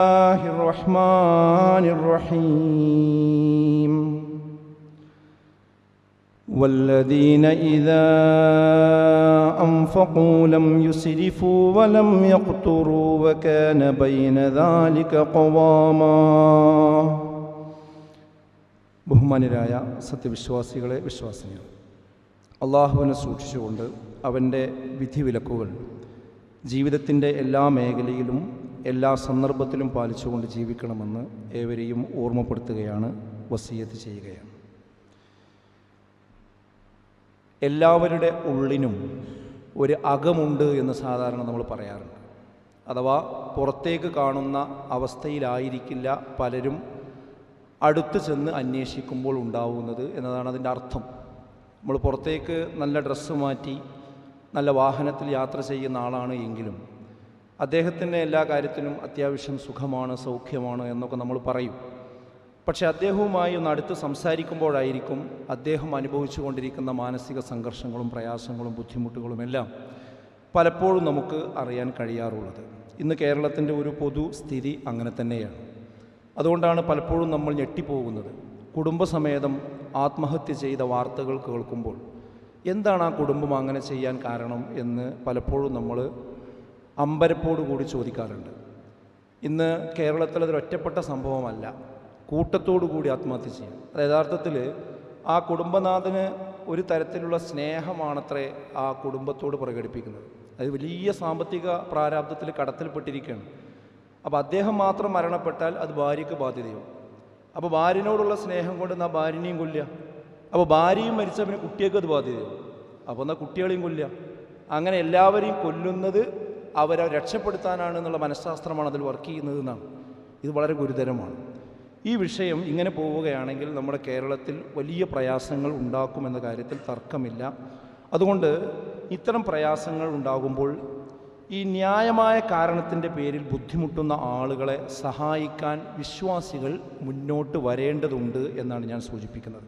الله الرحمن الرحيم والذين إذا أنفقوا لم يسرفوا ولم يقتروا وكان بين ذلك قواما ബഹുമാനരായ സത്യവിശ്വാസികളെ വിശ്വാസികൾ അള്ളാഹുവിനെ സൂക്ഷിച്ചുകൊണ്ട് അവൻ്റെ വിധിവിലക്കുകൾ ജീവിതത്തിൻ്റെ എല്ലാ മേഖലയിലും എല്ലാ സന്ദർഭത്തിലും പാലിച്ചുകൊണ്ട് ജീവിക്കണമെന്ന് ഏവരെയും ഓർമ്മപ്പെടുത്തുകയാണ് വസീയത്ത് ചെയ്യുകയാണ്. എല്ലാവരുടെ ഉള്ളിനും ഒരു അകമുണ്ട് എന്ന് സാധാരണ നമ്മൾ പറയാറുണ്ട്. അഥവാ പുറത്തേക്ക് കാണുന്ന അവസ്ഥയിലായിരിക്കില്ല പലരും അടുത്ത് ചെന്ന് അന്വേഷിക്കുമ്പോൾ ഉണ്ടാവുന്നത് എന്നതാണ് അതിന്റെ അർത്ഥം. നമ്മൾ പുറത്തേക്ക് നല്ല ഡ്രസ്സ് മാറ്റി നല്ല വാഹനത്തിൽ യാത്ര ചെയ്യുന്ന ആളാണ് എങ്കിലും അദ്ദേഹത്തിന്റെ എല്ലാ കാര്യത്തിനും അത്യാവശ്യം സുഖമാണ് സൗഖ്യമാണ് എന്നൊക്കെ നമ്മൾ പറയും. പക്ഷെ അദ്ദേഹവുമായി ഒന്ന് അടുത്ത് സംസാരിക്കുമ്പോഴായിരിക്കും അദ്ദേഹം അനുഭവിച്ചു കൊണ്ടിരിക്കുന്ന മാനസിക സംഘർഷങ്ങളും പ്രയാസങ്ങളും ബുദ്ധിമുട്ടുകളും എല്ലാം പലപ്പോഴും നമുക്ക് അറിയാൻ കഴിയാറുള്ളത്. ഇന്ന് കേരളത്തിന്റെ ഒരു പൊതു സ്ഥിതി അങ്ങനെ തന്നെയാണ്. അതുകൊണ്ടാണ് പലപ്പോഴും നമ്മൾ ഞെട്ടിപ്പോകുന്നത്. കുടുംബസമേതം ആത്മഹത്യ ചെയ്ത വാർത്തകൾ കേൾക്കുമ്പോൾ എന്താണ് ആ കുടുംബം അങ്ങനെ ചെയ്യാൻ കാരണം എന്ന് പലപ്പോഴും നമ്മൾ അമ്പരപ്പോടു കൂടി ചോദിക്കാറുണ്ട്. ഇന്ന് കേരളത്തിൽ അതൊരു ഒറ്റപ്പെട്ട സംഭവമല്ല. കൂട്ടത്തോടു കൂടി ആത്മഹത്യ ചെയ്യും. അത് യഥാർത്ഥത്തിൽ ആ കുടുംബനാഥന് ഒരു തരത്തിലുള്ള സ്നേഹമാണത്രേ ആ കുടുംബത്തോട് പ്രകടിപ്പിക്കുന്നത്. അത് വലിയ സാമ്പത്തിക പ്രാരാബ്ദത്തിൽ കടത്തിൽപ്പെട്ടിരിക്കുകയാണ്. അപ്പോൾ അദ്ദേഹം മാത്രം മരണപ്പെട്ടാൽ അത് ഭാര്യയ്ക്ക് ബാധ്യതയാവും. അപ്പോൾ ഭാര്യനോടുള്ള സ്നേഹം കൊണ്ട് എന്നാൽ ഭാര്യനെയും കൊല്ലുക? അപ്പോൾ ഭാര്യയും മരിച്ച പിന്നെ കുട്ടിയൊക്കെ അത് ബാധ്യതയാവും. അപ്പോൾ എന്നാൽ കുട്ടികളെയും കൊല്ലുക? അങ്ങനെ എല്ലാവരെയും കൊല്ലുന്നത് അവരെ രക്ഷപ്പെടുത്താനാണ് എന്നുള്ള മനഃശാസ്ത്രമാണ് അതിൽ വർക്ക് ചെയ്യുന്നത് എന്നാണ് ഇത് വളരെ ഗുരുതരമാണ്. ഈ വിഷയം ഇങ്ങനെ പോവുകയാണെങ്കിൽ നമ്മുടെ കേരളത്തിൽ വലിയ പ്രയാസങ്ങൾ ഉണ്ടാക്കുമെന്ന കാര്യത്തിൽ തർക്കമില്ല. അതുകൊണ്ട് ഇത്തരം പ്രയാസങ്ങൾ ഉണ്ടാകുമ്പോൾ ഈ ന്യായമായ കാരണത്തിന്റെ പേരിൽ ബുദ്ധിമുട്ടുന്ന ആളുകളെ സഹായിക്കാൻ വിശ്വാസികൾ മുന്നോട്ട് വരേണ്ടതുണ്ട് എന്നാണ് ഞാൻ സൂചിപ്പിക്കുന്നത്.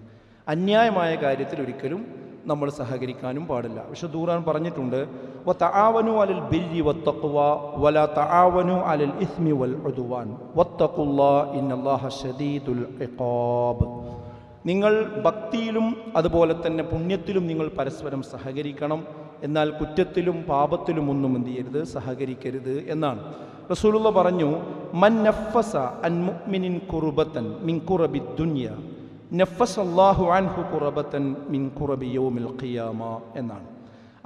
അന്യായമായ കാര്യത്തിൽ ഒരിക്കലും നമ്മൾ സഹകരിക്കാനും പാടില്ല. പക്ഷേ ദൂറാൻ പറഞ്ഞിട്ടുണ്ട് തആവനു അലൽ ബിർരി വത്തഖ്വ വല തആവനു അലൽ ഇസ്മി വൽ ഉദ്വാൻ വത്തഖുല്ലാ ഇന്നല്ലാഹ ശദീദുൽ ഇഖാബ് നിങ്ങൾ ഭക്തിയിലും അതുപോലെ തന്നെ പുണ്യത്തിലും നിങ്ങൾ പരസ്പരം സഹകരിക്കണം. എന്നാൽ കുറ്റത്തിലും പാപത്തിലും ഒന്നും എന്ത് ചെയ്യരുത്? സഹകരിക്കരുത് എന്നാണ്. റസൂലുള്ള പറഞ്ഞു മൻ നഫസ അൻ മുഅ്മിനിൻ കുർബത്തൻ മിൻ കുറബി ദുനിയ. നഫസ് അല്ലാഹു അൻഹു കുറബത്തൻ മിൻ കുറബി യൗമിൽ ഖിയാമ എന്നാണ്.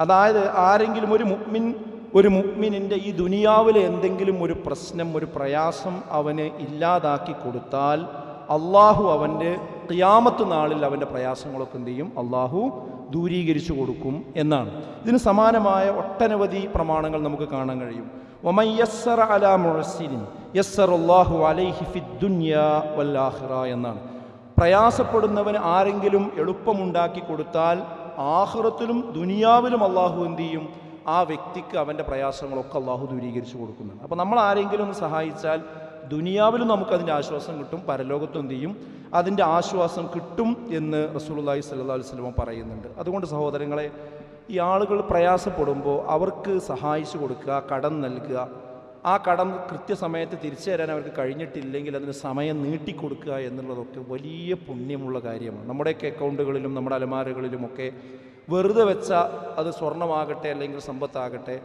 അതായത് ആരെങ്കിലും ഒരു മുഅ്മിൻ ഒരു മുഗ്മിനിന്റെ ഈ ദുനിയാവിലെ എന്തെങ്കിലും ഒരു പ്രശ്നം ഒരു പ്രയാസം അവന് ഇല്ലാതാക്കി കൊടുത്താൽ അള്ളാഹു അവന്റെ ക്യാമത്ത് നാളിൽ അവന്റെ പ്രയാസങ്ങളൊക്കെ എന്ത് ചെയ്യും? അള്ളാഹു ദൂരീകരിച്ചു കൊടുക്കും എന്നാണ്. ഇതിന് സമാനമായ ഒട്ടനവധി പ്രമാണങ്ങൾ നമുക്ക് കാണാൻ കഴിയും. അലാ എന്നാണ്. പ്രയാസപ്പെടുന്നവന് ആരെങ്കിലും എളുപ്പമുണ്ടാക്കി കൊടുത്താൽ ആഹ്റത്തിലും ദുനിയാവിലും അള്ളാഹു എന്ത് ചെയ്യും? ആ വ്യക്തിക്ക് അവന്റെ പ്രയാസങ്ങളൊക്കെ അള്ളാഹു ദൂരീകരിച്ചു കൊടുക്കുന്നുണ്ട്. അപ്പോൾ നമ്മൾ ആരെങ്കിലും ഒന്ന് സഹായിച്ചാൽ ദുനിയാവിലും നമുക്കതിന്റെ ആശ്വാസം കിട്ടും പരലോകത്തും എന്ത് ചെയ്യും? അതിന്റെ ആശ്വാസം കിട്ടും എന്ന് റസൂലുള്ളാഹി സല്ലാ വസല്ലം പറയുന്നുണ്ട്. അതുകൊണ്ട് സഹോദരങ്ങളെ ഈ ആളുകൾ പ്രയാസപ്പെടുമ്പോൾ അവർക്ക് സഹായിച്ചു കൊടുക്കുക കടം നൽകുക ആ കടം കൃത്യസമയത്ത് തിരിച്ചു തരാൻ അവർക്ക് കഴിഞ്ഞിട്ടില്ലെങ്കിൽ അതിന് സമയം നീട്ടിക്കൊടുക്കുക എന്നുള്ളതൊക്കെ വലിയ പുണ്യമുള്ള കാര്യമാണ്. നമ്മുടെയൊക്കെ അക്കൗണ്ടുകളിലും നമ്മുടെ അലമാരകളിലുമൊക്കെ വെറുതെ വെച്ച അത് സ്വർണമാകട്ടെ അല്ലെങ്കിൽ സമ്പത്താകട്ടെ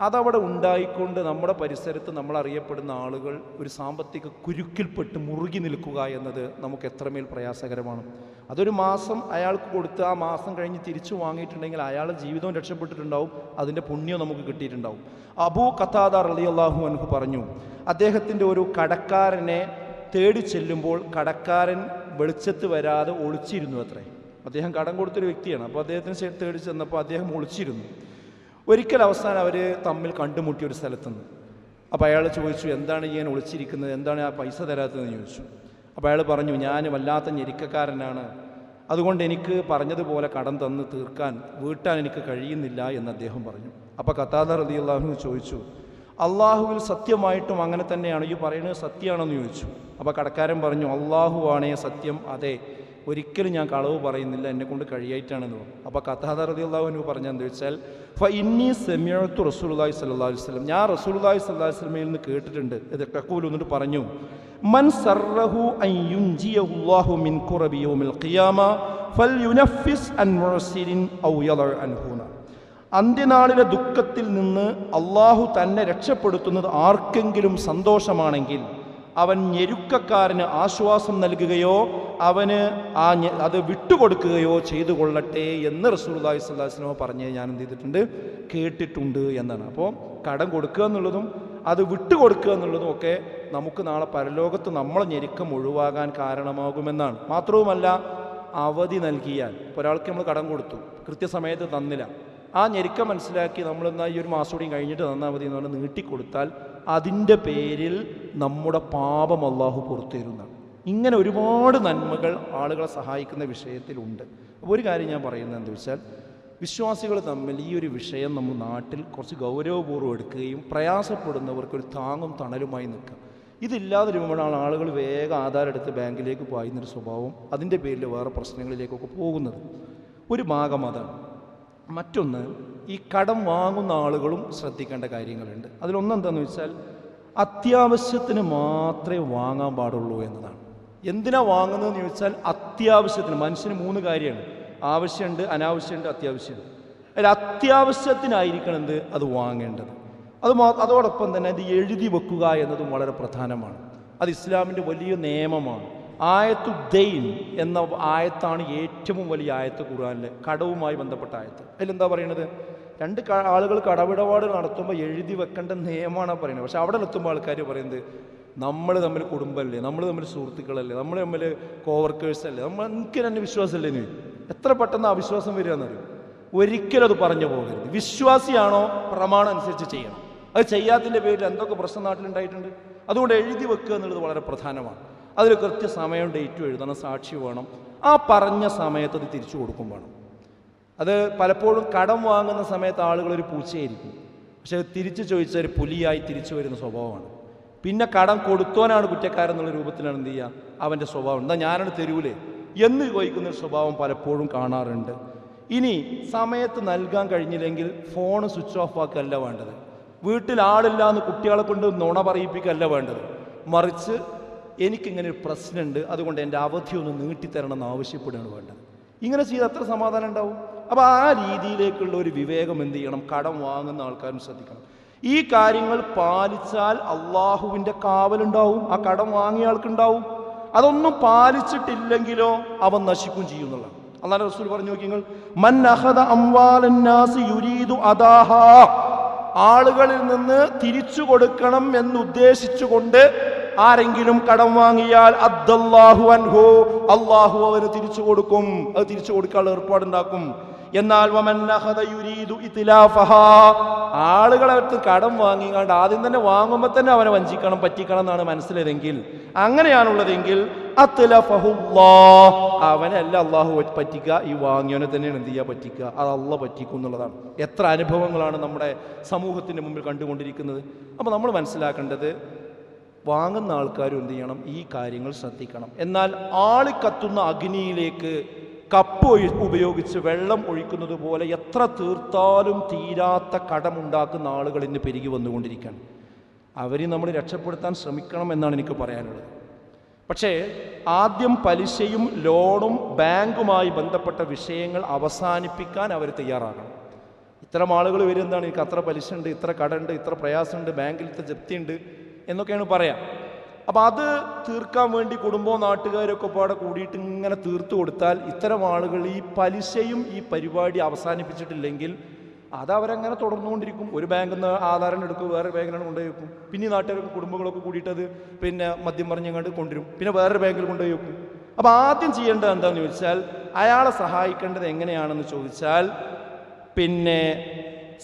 അതവിടെ ഉണ്ടായിക്കൊണ്ട് നമ്മുടെ പരിസരത്ത് നമ്മൾ അറിയപ്പെടുന്ന ആളുകൾ ഒരു സാമ്പത്തിക കുരുക്കിൽപ്പെട്ട് മുറുകി നിൽക്കുക എന്നത് നമുക്ക് എത്രമേൽ പ്രയാസകരമാണ്. അതൊരു മാസം അയാൾക്ക് കൊടുത്ത് ആ മാസം കഴിഞ്ഞ് തിരിച്ചു വാങ്ങിയിട്ടുണ്ടെങ്കിൽ അയാളുടെ ജീവിതവും രക്ഷപ്പെട്ടിട്ടുണ്ടാവും അതിന്റെ പുണ്യം നമുക്ക് കിട്ടിയിട്ടുണ്ടാവും. അബൂ കത്താദാർ അലി അള്ളാഹു അൻഹു പറഞ്ഞു അദ്ദേഹത്തിന്റെ ഒരു കടക്കാരനെ തേടി ചെല്ലുമ്പോൾ കടക്കാരൻ വെളിച്ചത്ത് വരാതെ ഒളിച്ചിരുന്നു അത്രേ. അദ്ദേഹം കടം കൊടുത്തൊരു വ്യക്തിയാണ്. അപ്പോൾ അദ്ദേഹത്തിന് തേടി ചെന്നപ്പോൾ അദ്ദേഹം ഒളിച്ചിരുന്നു. ഒരിക്കൽ അവസാനം അവർ തമ്മിൽ കണ്ടുമുട്ടിയ ഒരു സ്ഥലത്തുനിന്ന്. അപ്പോൾ അയാൾ ചോദിച്ചു എന്താണ് ഞാൻ ഒളിച്ചിരിക്കുന്നത്? എന്താണ് ആ പൈസ തരാത്തതെന്ന് ചോദിച്ചു. അപ്പോൾ അയാൾ പറഞ്ഞു ഞാൻ വല്ലാത്ത ഞെരുക്കക്കാരനാണ്. അതുകൊണ്ട് എനിക്ക് പറഞ്ഞതുപോലെ കടം തന്ന് തീർക്കാൻ വീട്ടാൻ എനിക്ക് കഴിയുന്നില്ല എന്ന് അദ്ദേഹം പറഞ്ഞു. അപ്പോൾ കത്താദർ റതി അള്ളാഹു ചോദിച്ചു അള്ളാഹുവിൽ സത്യമായിട്ടും അങ്ങനെ തന്നെയാണ്? ഈ പറയുന്നത് സത്യമാണെന്ന് ചോദിച്ചു. അപ്പോൾ കടക്കാരൻ പറഞ്ഞു അള്ളാഹു ആണേ സത്യം അതെ. ഒരിക്കലും ഞാൻ കളവ് പറയുന്നില്ല. എന്നെ കൊണ്ട് കഴിയായിട്ടാണെന്ന് പറഞ്ഞു. അപ്പോൾ കഥാദർ റതി അള്ളാഹുവിന് പറഞ്ഞെന്ന് വെച്ചാൽ ഇന്നി സെമിയത്തു റസൂലുള്ളാഹി സ്വല്ലല്ലാഹു അലൈഹി വസല്ലം. ഞാൻ റസൂലുള്ളാഹി സ്വല്ലല്ലാഹു അലൈഹി വസല്ലമയിൽ നിന്ന് കേട്ടിട്ടുണ്ട്. ഇത് കക്കൂൽ എന്നിട്ട് പറഞ്ഞു മൻ സർറഹു മിൻ ഫൽയുനഫിസ് അൻ ഔ അന്ത്യനാളിലെ ദുഃഖത്തിൽ നിന്ന് അള്ളാഹു തന്നെ രക്ഷപ്പെടുത്തുന്നത് ആർക്കെങ്കിലും സന്തോഷമാണെങ്കിൽ അവൻ ഞെരുക്കക്കാരന് ആശ്വാസം നൽകുകയോ അവന് ആ അത് വിട്ടുകൊടുക്കുകയോ ചെയ്തു കൊള്ളട്ടെ എന്ന് അലൈഹി വസല്ലം പറഞ്ഞ് ഞാൻ എന്ത് ചെയ്തിട്ടുണ്ട്? കേട്ടിട്ടുണ്ട് എന്നാണ്. അപ്പോൾ കടം കൊടുക്കുക എന്നുള്ളതും അത് വിട്ടുകൊടുക്കുക എന്നുള്ളതും ഒക്കെ നമുക്ക് നാളെ പരലോകത്ത് നമ്മളെ ഞെരുക്കം ഒഴിവാകാൻ കാരണമാകുമെന്നാണ്. മാത്രവുമല്ല അവധി നൽകിയാൽ ഒരാൾക്ക് നമ്മൾ കടം കൊടുത്തു കൃത്യസമയത്ത് തന്നില്ല. ആ ഞെരുക്കം മനസ്സിലാക്കി നമ്മളെന്നാൽ ഈ ഒരു മാസം കൂടി കഴിഞ്ഞിട്ട് തന്നാൽ മതി എന്ന് പറഞ്ഞാൽ നീട്ടിക്കൊടുത്താൽ അതിന്റെ പേരിൽ നമ്മുടെ പാപം അള്ളാഹു പുറത്തേരുന്നതാണ് ഇങ്ങനെ ഒരുപാട് നന്മകൾ ആളുകളെ സഹായിക്കുന്ന വിഷയത്തിലുണ്ട്. അപ്പോൾ ഒരു കാര്യം ഞാൻ പറയുന്നത് എന്താ വെച്ചാൽ വിശ്വാസികൾ തമ്മിൽ ഈ ഒരു വിഷയം നമ്മൾ നാട്ടിൽ കുറച്ച് ഗൗരവപൂർവം എടുക്കുകയും പ്രയാസപ്പെടുന്നവർക്ക് ഒരു താങ്ങും തണലുമായി നിൽക്കുക. ഇതില്ലാതെ വരുമ്പോഴാണ് ആളുകൾ വേഗം ആധാരെടുത്ത് ബാങ്കിലേക്ക് പായുന്നൊരു സ്വഭാവം അതിന്റെ പേരിൽ വേറെ പ്രശ്നങ്ങളിലേക്കൊക്കെ പോകുന്നത്. ഒരു ഭാഗം അതാണ്. മറ്റൊന്ന് ഈ കടം വാങ്ങുന്ന ആളുകളും ശ്രദ്ധിക്കേണ്ട കാര്യങ്ങളുണ്ട്. അതിലൊന്നെന്താണെന്ന് വെച്ചാൽ അത്യാവശ്യത്തിന് മാത്രമേ വാങ്ങാൻ പാടുള്ളൂ എന്നതാണ്. എന്തിനാ വാങ്ങുന്നതെന്ന് ചോദിച്ചാൽ അത്യാവശ്യത്തിന് മനുഷ്യന് മൂന്ന് കാര്യമാണ്. ആവശ്യമുണ്ട് അനാവശ്യമുണ്ട് അത്യാവശ്യമുണ്ട്. അതിൽ അത്യാവശ്യത്തിനായിരിക്കണം എന്ത് അത് വാങ്ങേണ്ടത്. അത് അതോടൊപ്പം തന്നെ അത് എഴുതി വെക്കുക എന്നതും വളരെ പ്രധാനമാണ്. അത് ഇസ്ലാമിന്റെ വലിയ നിയമമാണ്. ആയത്തു ദൈൻ എന്ന ആയത്താണ് ഏറ്റവും വലിയ ആയത്ത് ഖുർആാനിലെ കടവുമായി ബന്ധപ്പെട്ട ആയത്ത്. അതിലെന്താ പറയുന്നത് രണ്ട് ആളുകൾ കടവിടപാട് നടത്തുമ്പോൾ എഴുതി വെക്കേണ്ട നിയമമാണ് പറയുന്നത്. പക്ഷെ അവിടെ എത്തുമ്പോൾ ആൾക്കാർ പറയുന്നത് നമ്മൾ തമ്മിൽ കുടുംബമല്ലേ നമ്മൾ തമ്മിൽ സുഹൃത്തുക്കളല്ലേ നമ്മൾ തമ്മിൽ കോവർക്കേഴ്സ് അല്ലേ നമ്മൾ എനിക്ക് തന്നെ വിശ്വാസമല്ലേ നീ എത്ര പെട്ടെന്ന് അവിശ്വാസം വരിക എന്നറിയും ഒരിക്കലും അത് പറഞ്ഞു പോകരുത്. വിശ്വാസിയാണോ പ്രമാണം അനുസരിച്ച് ചെയ്യണം. അത് ചെയ്യാത്തതിന്റെ പേരിൽ എന്തൊക്കെ പ്രശ്നം നാട്ടിലുണ്ടായിട്ടുണ്ട്? അതുകൊണ്ട് എഴുതി വെക്കുക എന്നുള്ളത് വളരെ പ്രധാനമാണ്. അതിൽ കൃത്യ സമയവും ഡേറ്റും എഴുതണം സാക്ഷി വേണം. ആ പറഞ്ഞ സമയത്ത് അത് തിരിച്ചു കൊടുക്കും വേണം. അത് പലപ്പോഴും കടം വാങ്ങുന്ന സമയത്ത് ആളുകൾ ഒരു പൂച്ചയായിരിക്കും. പക്ഷെ തിരിച്ചു ചോദിച്ചാൽ ഒരു പുലിയായി തിരിച്ചു വരുന്ന സ്വഭാവമാണ്. പിന്നെ കടം കൊടുത്തോനാണ് കുറ്റക്കാരൻ എന്നുള്ള രൂപത്തിലാണ് എന്ത് ചെയ്യുക? അവന്റെ സ്വഭാവം. എന്താ ഞാനാണ് തരൂലേ എന്ന് ചോദിക്കുന്ന ഒരു സ്വഭാവം പലപ്പോഴും കാണാറുണ്ട്. ഇനി സമയത്ത് നൽകാൻ കഴിഞ്ഞില്ലെങ്കിൽ ഫോൺ സ്വിച്ച് ഓഫ് ആക്കുകയല്ല വേണ്ടത്. വീട്ടിൽ ആളില്ല എന്ന് കുട്ടികളെ കൊണ്ട് നുണ പറയിപ്പിക്കുകയല്ല വേണ്ടത്. മറിച്ച് എനിക്കിങ്ങനെ ഒരു പ്രശ്നമുണ്ട്. അതുകൊണ്ട് എന്റെ അവധി ഒന്ന് നീട്ടിത്തരണം എന്ന് ആവശ്യപ്പെടുകയാണ് വേണ്ടത്. ഇങ്ങനെ ചെയ്ത് എത്ര സമാധാനം ഉണ്ടാവും? അപ്പോൾ ആ രീതിയിലേക്കുള്ള ഒരു വിവേകം എന്ത് ചെയ്യണം? കടം വാങ്ങുന്ന ആൾക്കാരും ശ്രദ്ധിക്കണം. ഈ കാര്യങ്ങൾ പാലിച്ചാൽ അള്ളാഹുവിന്റെ കാവലുണ്ടാവും ആ കടം വാങ്ങിയ ആൾക്കുണ്ടാവും. അതൊന്നും പാലിച്ചിട്ടില്ലെങ്കിലോ അവൻ നശിക്കും ചെയ്യുന്നുള്ള അള്ളാഹ് റസൂൽ പറഞ്ഞു നോക്കിങ്ങൾ മൻ അഹദ യുരീദു ആളുകളിൽ നിന്ന് തിരിച്ചു കൊടുക്കണം എന്ന് ഉദ്ദേശിച്ചുകൊണ്ട് ആരെങ്കിലും കടം വാങ്ങിയാൽ അദ്ദല്ലാഹു അൻഹു അള്ളാഹു അവന് തിരിച്ചു കൊടുക്കും. അത് തിരിച്ചു കൊടുക്കാനുള്ള ഏർപ്പാടുണ്ടാക്കും. എന്നാൽ ആളുകളെ അടുത്ത് കടം വാങ്ങിക്കാണ്ട് ആദ്യം തന്നെ വാങ്ങുമ്പോൾ തന്നെ അവനെ വഞ്ചിക്കണം പറ്റിക്കണം എന്നാണ് മനസ്സിലായതെങ്കിൽ അങ്ങനെയാണുള്ളതെങ്കിൽ അത്ലഫഹുല്ലാ. അവനെ അല്ല അള്ളാഹു പറ്റിക്കുക ഈ വാങ്ങിയവനെ തന്നെയാണ് എന്ത് ചെയ്യുക പറ്റിക്കുക? അത് അല്ല പറ്റിക്കും എന്നുള്ളതാണ്. എത്ര അനുഭവങ്ങളാണ് നമ്മുടെ സമൂഹത്തിന്റെ മുമ്പിൽ കണ്ടുകൊണ്ടിരിക്കുന്നത്. അപ്പോൾ നമ്മൾ മനസ്സിലാക്കേണ്ടത് വാങ്ങുന്ന ആൾക്കാരും എന്ത് ചെയ്യണം? ഈ കാര്യങ്ങൾ ശ്രദ്ധിക്കണം. എന്നാൽ ആളിക്കത്തുന്ന അഗ്നിയിലേക്ക് കപ്പ് ഉപയോഗിച്ച് വെള്ളം ഒഴിക്കുന്നത് പോലെ എത്ര തീർത്താലും തീരാത്ത കടമുണ്ടാക്കുന്ന ആളുകൾ ഇന്ന് പെരുകി വന്നുകൊണ്ടിരിക്കുകയാണ്. അവരെ നമ്മൾ രക്ഷപ്പെടുത്താൻ ശ്രമിക്കണം എന്നാണ് എനിക്ക് പറയാനുള്ളത്. പക്ഷേ ആദ്യം പലിശയും ലോണും ബാങ്കുമായി ബന്ധപ്പെട്ട വിഷയങ്ങൾ അവസാനിപ്പിക്കാൻ അവർ തയ്യാറാകണം. ഇത്തരം ആളുകൾ വരുന്നതാണ് എനിക്ക് അത്ര പലിശ ഉണ്ട് ഇത്ര കടമുണ്ട് ഇത്ര പ്രയാസമുണ്ട് ബാങ്കിലത്തെ ജപ്തി ജപ്തിയുണ്ട് എന്നൊക്കെയാണ് പറയാം. അപ്പം അത് തീർക്കാൻ വേണ്ടി കുടുംബവും നാട്ടുകാരൊക്കെ പാടെ കൂടിയിട്ട് ഇങ്ങനെ തീർത്തു കൊടുത്താൽ ഇത്തരം ആളുകൾ ഈ പലിശയും ഈ പരിപാടി അവസാനിപ്പിച്ചിട്ടില്ലെങ്കിൽ അത് അവരങ്ങനെ തുടർന്നുകൊണ്ടിരിക്കും. ഒരു ബാങ്കിൽ നിന്ന് ആധാരം എടുക്കും വേറെ ബാങ്കിലാണ് കൊണ്ടുപോയി വെക്കും. പിന്നെ നാട്ടുകാരൊക്കെ കുടുംബങ്ങളൊക്കെ കൂടിയിട്ട് അത് പിന്നെ മദ്യം പറഞ്ഞങ്ങാണ്ട് കൊണ്ടുവരും. പിന്നെ വേറൊരു ബാങ്കിൽ കൊണ്ടുപോയി വെക്കും. അപ്പോൾ ആദ്യം ചെയ്യേണ്ടത് എന്താണെന്ന് ചോദിച്ചാൽ അയാളെ സഹായിക്കേണ്ടത് എങ്ങനെയാണെന്ന് ചോദിച്ചാൽ പിന്നെ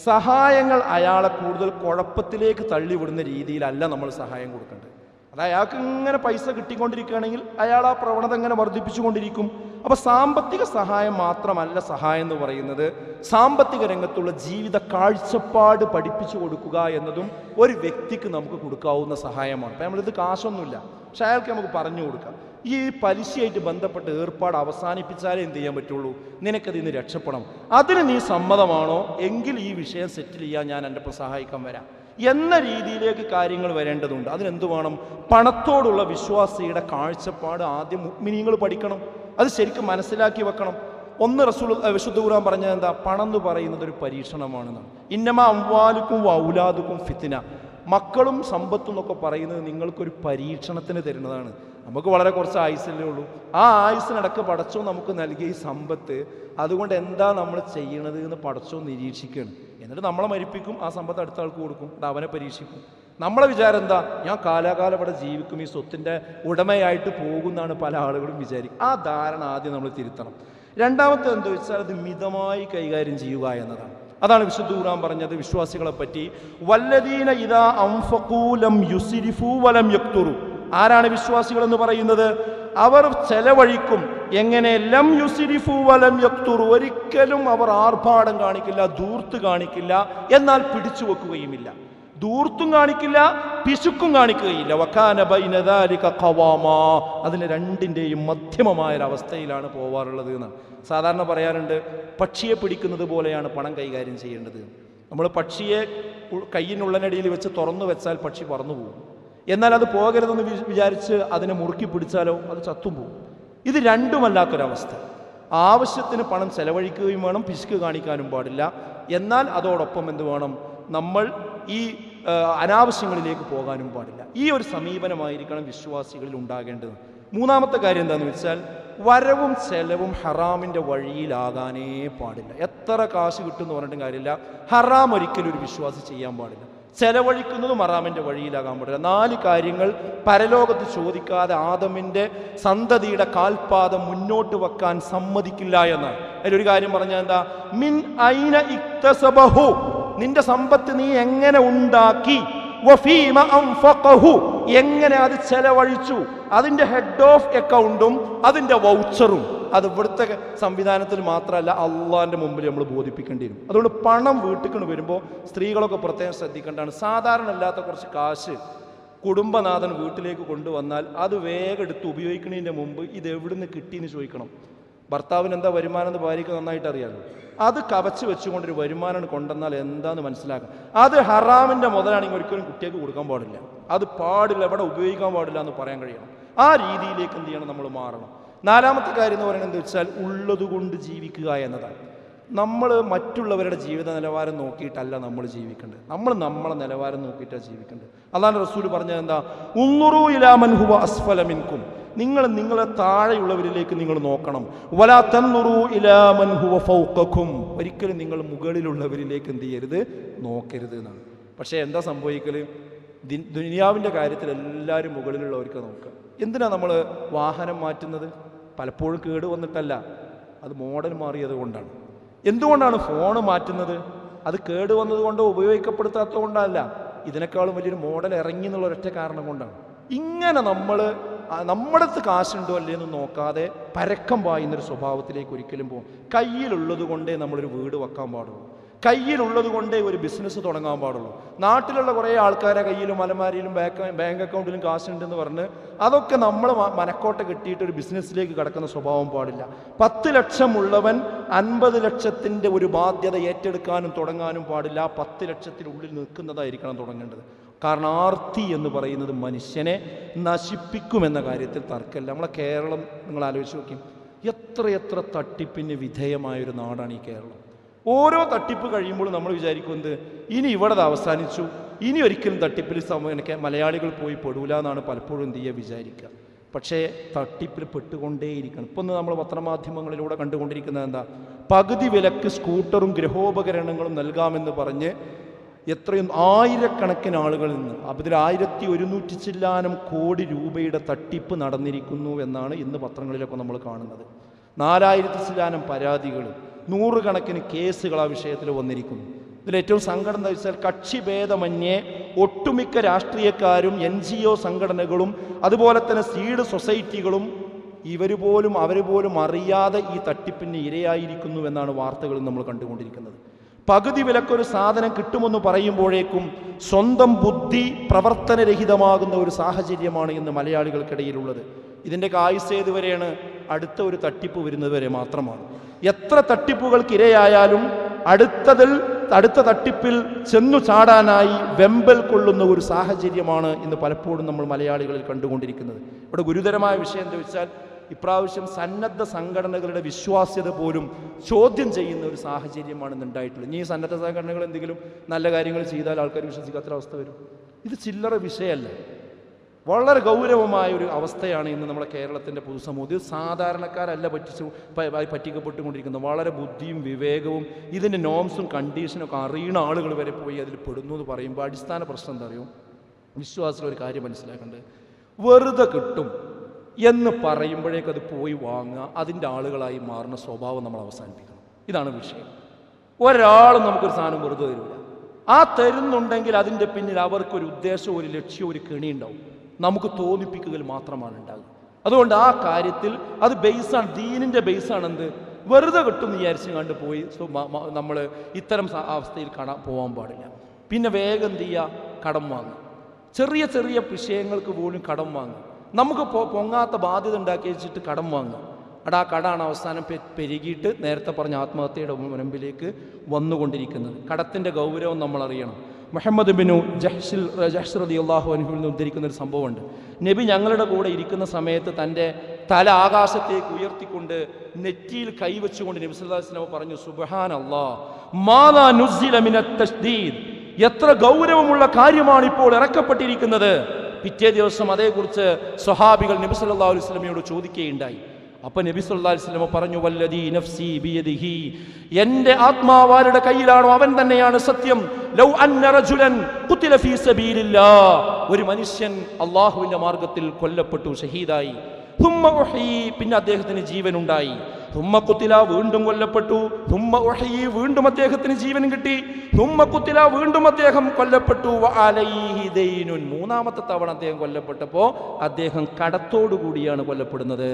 സഹായങ്ങൾ അയാളെ കൂടുതൽ കുഴപ്പത്തിലേക്ക് തള്ളിവിടുന്ന രീതിയിലല്ല നമ്മൾ സഹായം കൊടുക്കേണ്ടത്. അത് അയാൾക്ക് ഇങ്ങനെ പൈസ കിട്ടിക്കൊണ്ടിരിക്കുകയാണെങ്കിൽ അയാൾ ആ പ്രവണത ഇങ്ങനെ വർദ്ധിപ്പിച്ചുകൊണ്ടിരിക്കും. അപ്പോൾ സാമ്പത്തിക സഹായം മാത്രമല്ല സഹായം എന്ന് പറയുന്നത്. സാമ്പത്തിക രംഗത്തുള്ള ജീവിത കാഴ്ചപ്പാട് പഠിപ്പിച്ചു കൊടുക്കുക എന്നതും ഒരു വ്യക്തിക്ക് നമുക്ക് കൊടുക്കാവുന്ന സഹായമാണ്. അപ്പം നമ്മളിത് കാശൊന്നുമില്ല. പക്ഷെ അയാൾക്ക് നമുക്ക് പറഞ്ഞു കൊടുക്കാം. ഈ പലിശയായിട്ട് ബന്ധപ്പെട്ട ഏർപ്പാട് അവസാനിപ്പിച്ചാലേ എന്ത് ചെയ്യാൻ പറ്റുള്ളൂ? നിനക്കതിൽ നിന്ന് രക്ഷപ്പെടണം. അതിന് നീ സമ്മതമാണോ? എങ്കിൽ ഈ വിഷയം സെറ്റിൽ ചെയ്യാൻ ഞാൻ എന്റെ സഹായിക്കാൻ വരാം. എന്ന രീതിയിലേക്ക് കാര്യങ്ങൾ വരേണ്ടതുണ്ട്. അതിനെന്ത് വേണം പണത്തോടുള്ള വിശ്വാസിയുടെ കാഴ്ചപ്പാട് ആദ്യം മുഗ്മിനീങ്ങൾ പഠിക്കണം. അത് ശരിക്കും മനസ്സിലാക്കി വെക്കണം. ഒന്ന് റസൂൽ വിശുദ്ധ ഖുർആൻ പറഞ്ഞത് എന്താ? പണം എന്ന് പറയുന്നത് ഒരു പരീക്ഷണമാണെന്നാണ്. ഇന്നമ അംവാലുക്കും വൗലാദുക്കും ഫിത്തിന മക്കളും സമ്പത്തും എന്നൊക്കെ പറയുന്നത് നിങ്ങൾക്കൊരു പരീക്ഷണത്തിന് തരുന്നതാണ്. നമുക്ക് വളരെ കുറച്ച് ആയുസല്ലേ ഉള്ളൂ. ആ ആയുസിനടക്ക് പടച്ചോ നമുക്ക് നൽകിയ ഈ സമ്പത്ത് അതുകൊണ്ട് എന്താ നമ്മൾ ചെയ്യണത് എന്ന് പടച്ചോ നിരീക്ഷിക്കുകയാണ്. എന്നിട്ട് നമ്മളെ മരിപ്പിക്കും ആ സമ്പത്ത് അടുത്ത ആൾക്ക് കൊടുക്കും അത് അവനെ പരീക്ഷിക്കും. നമ്മളെ വിചാരം എന്താ? ഞാൻ കാലാകാലം ഇവിടെ ജീവിക്കും ഈ സ്വത്തിന്റെ ഉടമയായിട്ട് പോകുന്നാണ് പല ആളുകളും വിചാരിക്കും ആ ധാരണ ആദ്യം നമ്മൾ തിരുത്തണം. രണ്ടാമത്തെ എന്താ വെച്ചാൽ അത് മിതമായി കൈകാര്യം ചെയ്യുക എന്നതാണ്. അതാണ് വിശുദ്ധ ഖുർആൻ പറഞ്ഞത് വിശ്വാസികളെ പറ്റി. വല്ലദീന ഇതാ അംഫക്കൂലം യുസിരിഫു വലം യക്തുറു. ആരാണ് വിശ്വാസികൾ എന്ന് പറയുന്നത്? അവർ ചെലവഴിക്കും എങ്ങനെ ലം യുസിരിഫു വലം യക്തുറു ഒരിക്കലും അവർ ആർഭാടം കാണിക്കില്ല ധൂർത്ത് കാണിക്കില്ല എന്നാൽ പിടിച്ചു വെക്കുകയുമില്ല. ദൂർത്തും കാണിക്കില്ല പിശുക്കും കാണിക്കുകയില്ല. വക്കാന ബൈന ദാലിക ഖവാമാ. അതിന് രണ്ടിന്റെയും മധ്യമമായ ഒരു അവസ്ഥയിലാണ് പോവാറുള്ളത് എന്ന്. സാധാരണ പറയാറുണ്ട് പക്ഷിയെ പിടിക്കുന്നത് പോലെയാണ് പണം കൈകാര്യം ചെയ്യേണ്ടത്. നമ്മൾ പക്ഷിയെ കയ്യിനുള്ളനടിയിൽ വെച്ച് തുറന്നു വെച്ചാൽ പക്ഷി പറന്നു പോകും എന്നാൽ അത് പോകരുതെന്ന് വിചാരിച്ച് അതിനെ മുറുക്കി പിടിച്ചാലോ അത് ചത്തും പോകും ഇത് രണ്ടുമല്ലാത്തൊരവസ്ഥ. ആവശ്യത്തിന് പണം ചെലവഴിക്കുകയും വേണം പിശുക്ക് കാണിക്കാനും പാടില്ല. എന്നാൽ അതോടൊപ്പം എന്ത് വേണം? നമ്മൾ ഈ അനാവശ്യങ്ങളിലേക്ക് പോകാനും പാടില്ല. ഈ ഒരു സമീപനമായിരിക്കണം വിശ്വാസികളിൽ ഉണ്ടാകേണ്ടത്. മൂന്നാമത്തെ കാര്യം എന്താണെന്ന് വെച്ചാൽ വരവും ചെലവും ഹറാമിന്റെ വഴിയിലാകാനേ പാടില്ല. എത്ര കാശ് കിട്ടും എന്ന് പറഞ്ഞിട്ടും കാര്യമില്ല. ഹറാം ഒരിക്കലും ഒരു വിശ്വാസി ചെയ്യാൻ പാടില്ല. ചെലവഴിക്കുന്നതും അറാമിന്റെ വഴിയിലാകാൻ പാടില്ല. നാല് കാര്യങ്ങൾ പരലോകത്ത് ചോദിക്കാതെ ആദമിന്റെ സന്തതിയുടെ കാൽപാദം മുന്നോട്ട് വെക്കാൻ സമ്മതിക്കില്ല എന്നാണ് അതിലൊരു കാര്യം പറഞ്ഞാൽ എന്താ? മിൻ ഐന ഇക്തസബഹു. നിന്റെ സമ്പത്ത് നീ എങ്ങനെ ഉണ്ടാക്കി? എങ്ങനെ അത് ചെലവഴിച്ചു? അതിന്റെ ഹെഡ് ഓഫ് അക്കൗണ്ടും അതിന്റെ വൗച്ചറും അത് ഇവിടുത്തെ സംവിധാനത്തിൽ മാത്രമല്ല അള്ളാഹിന്റെ മുമ്പിൽ നമ്മൾ ബോധിപ്പിക്കേണ്ടി വരും. അതുകൊണ്ട് പണം വീട്ടിൽ വരുമ്പോൾ സ്ത്രീകളൊക്കെ പ്രത്യേകം ശ്രദ്ധിക്കേണ്ടതാണ്. സാധാരണ അല്ലാത്ത കുറച്ച് കാശ് കുടുംബനാഥൻ വീട്ടിലേക്ക് കൊണ്ടുവന്നാൽ അത് വേഗം എടുത്ത് ഉപയോഗിക്കുന്നതിന്റെ മുമ്പ് ഇത് എവിടുന്ന് കിട്ടിയെന്ന് ചോദിക്കണം. ഭർത്താവിന് എന്താ വരുമാനം എന്ന് ഭാര്യയ്ക്ക് നന്നായിട്ട് അറിയാമല്ലോ അത് കവച്ച് വെച്ചുകൊണ്ടൊരു വരുമാനം കൊണ്ടുവന്നാൽ എന്താന്ന് മനസ്സിലാക്കാം. അത് ഹറാമിന്റെ മുതലാണെങ്കിൽ ഒരിക്കലും കുട്ടികൾക്ക് കൊടുക്കാൻ പാടില്ല. അത് പാടില്ല എവിടെ ഉപയോഗിക്കാൻ പാടില്ല എന്ന് പറയാൻ കഴിയണം. ആ രീതിയിലേക്ക് എന്ത് ചെയ്യണം? നമ്മൾ മാറണം. നാലാമത്തെ കാര്യം എന്ന് പറയുന്നത് വെച്ചാൽ ഉള്ളതുകൊണ്ട് ജീവിക്കുക എന്നതാണ്. നമ്മൾ മറ്റുള്ളവരുടെ ജീവിത നിലവാരം നോക്കിയിട്ടല്ല നമ്മൾ ജീവിക്കേണ്ടത്. നമ്മൾ നമ്മളെ നിലവാരം നോക്കിയിട്ടാണ് ജീവിക്കേണ്ടത്. അതാണ് റസൂൽ പറഞ്ഞത് എന്താ? ഉന്നുറു ഇലാമൻ ഹുവ അസ്ഫലമിൻകും നിങ്ങൾ നിങ്ങളെ താഴെയുള്ളവരിലേക്ക് നിങ്ങൾ നോക്കണം. വലാ തന്നുറു ഇലാമൻ ഹുവ ഫൗക്കും ഒരിക്കലും നിങ്ങൾ മുകളിലുള്ളവരിലേക്ക് എന്ത് ചെയ്യരുത്? നോക്കരുത് എന്നാണ്. പക്ഷേ എന്താ സംഭവിക്കൽ ദുനിയാവിന്റെ കാര്യത്തിൽ എല്ലാവരും മുകളിലുള്ളവർക്ക് നോക്കുക. എന്തിനാണ് നമ്മൾ വാഹനം മാറ്റുന്നത്? പലപ്പോഴും കേട് വന്നിട്ടല്ല. അത് മോഡൽ മാറിയത് കൊണ്ടാണ്. എന്തുകൊണ്ടാണ് ഫോൺ മാറ്റുന്നത്? അത് കേട് വന്നതുകൊണ്ടോ ഉപയോഗിക്കപ്പെടുത്താത്തത് കൊണ്ടല്ല. ഇതിനേക്കാളും വലിയൊരു മോഡൽ ഇറങ്ങി എന്നുള്ള ഒരൊറ്റ കാരണം കൊണ്ടാണ്. ഇങ്ങനെ നമ്മൾ നമ്മുടെ അടുത്ത് കാശുണ്ടോ അല്ലേന്ന് നോക്കാതെ പരക്കം പായുന്നൊരു സ്വഭാവത്തിലേക്ക് ഒരിക്കലും പോകും കയ്യിലുള്ളത് കൊണ്ടേ നമ്മളൊരു വീട് വെക്കാൻ പാടുള്ളൂ. കയ്യിലുള്ളത് കൊണ്ടേ ഒരു ബിസിനസ് തുടങ്ങാൻ പാടുള്ളൂ. നാട്ടിലുള്ള കുറേ ആൾക്കാരെ കയ്യിലും അലമാരിയിലും ബാങ്ക് ബാങ്ക് അക്കൗണ്ടിലും കാശുണ്ടെന്ന് പറഞ്ഞ് അതൊക്കെ നമ്മൾ മനക്കോട്ട കിട്ടിയിട്ട് ഒരു ബിസിനസ്സിലേക്ക് കടക്കുന്ന സ്വഭാവം പാടില്ല. പത്ത് ലക്ഷം ഉള്ളവൻ അൻപത് ലക്ഷത്തിന്റെ ഒരു ബാധ്യത ഏറ്റെടുക്കാനും തുടങ്ങാനും പാടില്ല. ആ പത്ത് ലക്ഷത്തിനുള്ളിൽ നിൽക്കുന്നതായിരിക്കണം തുടങ്ങേണ്ടത്. കാരണം ആർത്തി എന്ന് പറയുന്നത് മനുഷ്യനെ നശിപ്പിക്കുമെന്ന കാര്യത്തിൽ തർക്കമില്ല. നമ്മളെ കേരളം നിങ്ങൾ ആലോചിച്ച് നോക്കി എത്രയെത്ര തട്ടിപ്പിന് വിധേയമായൊരു നാടാണ് ഈ കേരളം. ഓരോ തട്ടിപ്പ് കഴിയുമ്പോൾ നമ്മൾ വിചാരിക്കും എന്ത്? ഇനി ഇവിടെ അവസാനിച്ചു. ഇനി ഒരിക്കലും തട്ടിപ്പിൽ എനിക്ക് മലയാളികൾ പോയി പെടൂല എന്നാണ് പലപ്പോഴും എന്ത് ചെയ്യുക വിചാരിക്കുക. പക്ഷേ തട്ടിപ്പിൽ പെട്ടുകൊണ്ടേയിരിക്കണം. ഇപ്പം നമ്മൾ പത്രമാധ്യമങ്ങളിലൂടെ കണ്ടുകൊണ്ടിരിക്കുന്നത് എന്താ? പകുതി വിലക്ക് സ്കൂട്ടറും ഗ്രഹോപകരണങ്ങളും നൽകാമെന്ന് പറഞ്ഞ് എത്രയും ആയിരക്കണക്കിന് ആളുകളിൽ നിന്ന് അതിൽ ആയിരത്തി ഒരുന്നൂറ്റി ചില്ലാനം കോടി രൂപയുടെ തട്ടിപ്പ് നടന്നിരിക്കുന്നു എന്നാണ് ഇന്ന് പത്രങ്ങളിലൊക്കെ നമ്മൾ കാണുന്നത്. നാലായിരത്തി ചില്ലാനം പരാതികൾ നൂറുകണക്കിന് കേസുകൾ ആ വിഷയത്തിൽ വന്നിരിക്കുന്നു. ഇതിലേറ്റവും സങ്കടം എന്താ വെച്ചാൽ കക്ഷിഭേദമന്യേ ഒട്ടുമിക്ക രാഷ്ട്രീയക്കാരും എൻ ജി ഒ സംഘടനകളും അതുപോലെ തന്നെ സീഡ് സൊസൈറ്റികളും ഇവർ പോലും അവർ പോലും അറിയാതെ ഈ തട്ടിപ്പിന് ഇരയായിരിക്കുന്നു എന്നാണ് വാർത്തകളിൽ നമ്മൾ കണ്ടുകൊണ്ടിരിക്കുന്നത്. പകുതി വിലക്കൊരു സാധനം കിട്ടുമെന്ന് പറയുമ്പോഴേക്കും സ്വന്തം ബുദ്ധി പ്രവർത്തനരഹിതമാകുന്ന ഒരു സാഹചര്യമാണ് ഇന്ന് മലയാളികൾക്കിടയിലുള്ളത്. ഇതിന്റെയൊക്കെ ആയുസ് ഏത് വരെയാണ് അടുത്ത ഒരു തട്ടിപ്പ് വരുന്നത് വരെ മാത്രമാണ്. എത്ര തട്ടിപ്പുകൾക്ക് ഇരയായാലും അടുത്തതിൽ അടുത്ത തട്ടിപ്പിൽ ചെന്നു ചാടാനായി വെമ്പൽ കൊള്ളുന്ന ഒരു സാഹചര്യമാണ് ഇന്ന് പലപ്പോഴും നമ്മൾ മലയാളികളിൽ കണ്ടുകൊണ്ടിരിക്കുന്നത്. ഇവിടെ ഗുരുതരമായ വിഷയം എന്താ വെച്ചാൽ ഇപ്രാവശ്യം സന്നദ്ധ സംഘടനകളുടെ വിശ്വാസ്യത പോലും ചോദ്യം ചെയ്യുന്ന ഒരു സാഹചര്യമാണ് ഇന്ന് ഉണ്ടായിട്ടുള്ളത്. ഇനി ഈ സന്നദ്ധ സംഘടനകൾ എന്തെങ്കിലും നല്ല കാര്യങ്ങൾ ചെയ്താൽ ആൾക്കാർ വിശ്വസിക്കാത്ത അവസ്ഥ വരും. ഇത് ചില്ലറ വിഷയമല്ല. വളരെ ഗൗരവമായ ഒരു അവസ്ഥയാണ് ഇന്ന് നമ്മുടെ കേരളത്തിന്റെ പൊതുസമൂഹത്തിൽ. സാധാരണക്കാരല്ല പറ്റിച്ചു പറ്റിക്കപ്പെട്ടുകൊണ്ടിരിക്കുന്നത്. വളരെ ബുദ്ധിയും വിവേകവും ഇതിന്റെ നോംസും കണ്ടീഷനും ഒക്കെ അറിയുന്ന ആളുകൾ വരെ പോയി അതിൽ പെടുന്നു എന്ന് പറയുമ്പോൾ അടിസ്ഥാന പ്രശ്നം എന്താ അറിയും? വിശ്വാസികൾ ഒരു കാര്യം മനസ്സിലാക്കേണ്ടത് വെറുതെ കിട്ടും എന്ന് പറയുമ്പോഴേക്ക് അത് പോയി വാങ്ങുക അതിന്റെ ആളുകളായി മാറുന്ന സ്വഭാവം നമ്മൾ അവസാനിപ്പിക്കണം. ഇതാണ് വിഷയം. ഒരാളും നമുക്കൊരു സാധനം വെറുതെ തരില്ല ആ തരുന്നുണ്ടെങ്കിൽ അതിന്റെ പിന്നിൽ അവർക്കൊരു ഉദ്ദേശവും ഒരു ലക്ഷ്യവും ഒരു കെണി ഉണ്ടാവും. നമുക്ക് തോന്നിപ്പിക്കുക മാത്രമാണ് ഉണ്ടാകുക അതുകൊണ്ട് ആ കാര്യത്തിൽ അത് ബേസാണ് ദീനിന്റെ ബേസാണ് എന്ത്? വെറുതെ കിട്ടും വിചാരിച്ചു കണ്ട് പോയി നമ്മൾ ഇത്തരം അവസ്ഥയിൽ കാണാൻ പോകാൻ പാടില്ല. പിന്നെ വേഗം എന്ത് ചെയ്യുക? കടം വാങ്ങുക. ചെറിയ ചെറിയ വിഷയങ്ങൾക്ക് പോലും കടം വാങ്ങും നമുക്ക് പൊങ്ങാത്ത ബാധ്യത ഉണ്ടാക്കി വെച്ചിട്ട് കടം വാങ്ങുക. അവിടെ ആ കടാണ് അവസാനം പെരുകിയിട്ട് നേരത്തെ പറഞ്ഞ ആത്മഹത്യയുടെ മുൻപിലേക്ക് വന്നുകൊണ്ടിരിക്കുന്നത്. കടത്തിന്റെ ഗൗരവം നമ്മൾ അറിയണം മുഹമ്മദ് ബിനു ജഹ്ഷിൽ ജഹ്ഷ് അലി അള്ളാഹു അനുഹുവിൽ നിന്ന് ഉദ്ധരിക്കുന്ന ഒരു സംഭവമുണ്ട്. നബി ഞങ്ങളുടെ കൂടെ ഇരിക്കുന്ന സമയത്ത് തന്റെ തല ആകാശത്തേക്ക് ഉയർത്തിക്കൊണ്ട് നെറ്റിയിൽ കൈവച്ചുകൊണ്ട് നബി വസല്ലം പറഞ്ഞു സുബഹാൻ അള്ളാഹ് എത്ര ഗൗരവമുള്ള കാര്യമാണ് ഇപ്പോൾ ഇറക്കപ്പെട്ടിരിക്കുന്നത്. പിറ്റേ ദിവസം അതേക്കുറിച്ച് സ്വഹാബികൾ നബി സല്ലാ അലൈഹി ചോദിക്കുകയുണ്ടായി. അപ്പൊ നബി സല്ലല്ലാഹു അലൈഹി വസല്ലം പറഞ്ഞു വല്ലദീ നഫ്സി ബിയദിഹി. എന്റെ ആത്മാവാരുടെ കയ്യിലാണോ അവൻ തന്നെയാണ് സത്യം. ലൗ അന്ന റജുലൻ ഖുതില ഫീ സബീലില്ലാഹ്. ഒരു മനുഷ്യൻ അള്ളാഹുവിന്റെ മാർഗത്തിൽ കൊല്ലപ്പെട്ടു ഷഹീദായി. ഹുമ്മ ഉഹീ പിന്നെ അദ്ദേഹത്തിന് ജീവനുണ്ടായി. ഹുമ്മ കുത്തില വീണ്ടും കൊല്ലപ്പെട്ടു തുമ്മ ഉഹീ വീണ്ടും അദ്ദേഹത്തിന് ജീവൻ കിട്ടി. ഹുമ്മ കുത്തില വീണ്ടും അദ്ദേഹം കൊല്ലപ്പെട്ടു. മൂന്നാമത്തെ തവണ അദ്ദേഹം കൊല്ലപ്പെട്ടപ്പോൾ അദ്ദേഹം കടത്തോടു കൂടിയാണ് കൊല്ലപ്പെടുന്നത്.